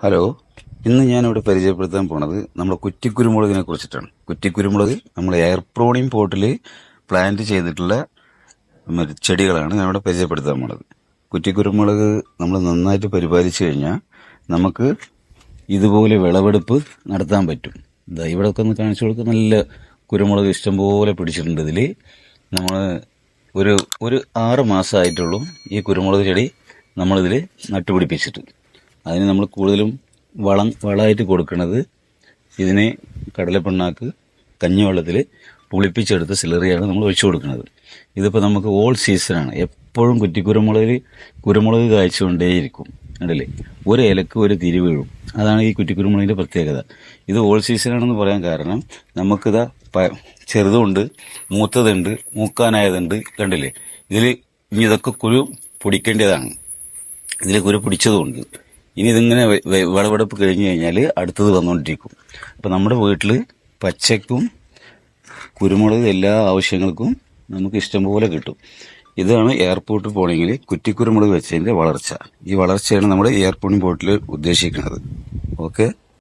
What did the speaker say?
Hello. ഇന്ന് ഞാനിവിടെ പരിചയപ്പെടുത്താൻ പോണത് നമ്മുടെ കുറ്റിക്കുരുമുളകിനെ കുറിച്ചിട്ടാണ്. കുറ്റിക്കുരുമുളക് നമ്മൾ എയർപ്രോണിയം പോട്ടിൽ പ്ലാന്റ് ചെയ്തിട്ടുള്ള ചെടികളാണ് ഞാനിവിടെ പരിചയപ്പെടുത്താൻ പോണത്. കുറ്റിക്കുരുമുളക് നമ്മൾ നന്നായിട്ട് പരിപാലിച്ചു കഴിഞ്ഞാൽ നമുക്ക് ഇതുപോലെ വിളവെടുപ്പ് നടത്താൻ പറ്റും. ഇതാ ഇവിടെ ഒക്കെ ഒന്ന് കാണിച്ചു കൊടുക്കുക നല്ല കുരുമുളക് ഇഷ്ടംപോലെ പിടിച്ചിട്ടുണ്ട് ഇതിൽ നമ്മൾ ഒരു ഒരു ആറ് മാസമായിട്ടുള്ളൂ ഈ കുരുമുളക് ചെടി നമ്മളിതിൽ നട്ടുപിടിപ്പിച്ചിട്ട്. അതിന് നമ്മൾ കൂടുതലും വളം വളമായിട്ട് കൊടുക്കുന്നത് ഇതിനെ കടലപ്പിണ്ണാക്ക് കഞ്ഞിവെള്ളത്തിൽ പുളിപ്പിച്ചെടുത്ത സിലറിയാണ് നമ്മൾ ഒഴിച്ചു കൊടുക്കുന്നത്. ഇതിപ്പോൾ നമുക്ക് ഓൾ സീസണാണ് എപ്പോഴും കുറ്റിക്കുരുമുളകിൽ കുരുമുളക് കായ്ച്ചുകൊണ്ടേയിരിക്കും. കണ്ടില്ലേ? ഒരു ഇലക്ക് ഒരു തിരി വീഴും. അതാണ് ഈ കുറ്റിക്കുരുമുളകിന്റെ പ്രത്യേകത. ഇത് ഓൾ സീസണാണെന്ന് പറയാൻ കാരണം നമുക്കിതാ പ- ചെറുതുണ്ട് മൂത്തതുണ്ട് മൂക്കാനായതുണ്ട്. കണ്ടില്ലേ? ഇതിൽ ഇനി ഇതൊക്കെ കുരു പൊടിക്കേണ്ടതാണ്. ഇതിൽ കുരു പിടിച്ചതുകൊണ്ട് ഇനി ഇതിങ്ങനെ വിളവെടുപ്പ് കഴിഞ്ഞു കഴിഞ്ഞാൽ അടുത്തത് വന്നുകൊണ്ടിരിക്കും അപ്പം നമ്മുടെ വീട്ടിൽ പച്ചക്കും കുരുമുളക് എല്ലാ ആവശ്യങ്ങൾക്കും നമുക്ക് ഇഷ്ടംപോലെ കിട്ടും. ഇതാണ് എയർപോർട്ടിൽ പോകണമെങ്കിൽ കുറ്റിക്കുരുമുളക് വെച്ചതിന്റെ വളർച്ച. ഈ വളർച്ചയാണ് നമ്മുടെ എയർപോർട്ടിൽ പോർട്ടിൽ ഉദ്ദേശിക്കുന്നത്. ഓക്കെ?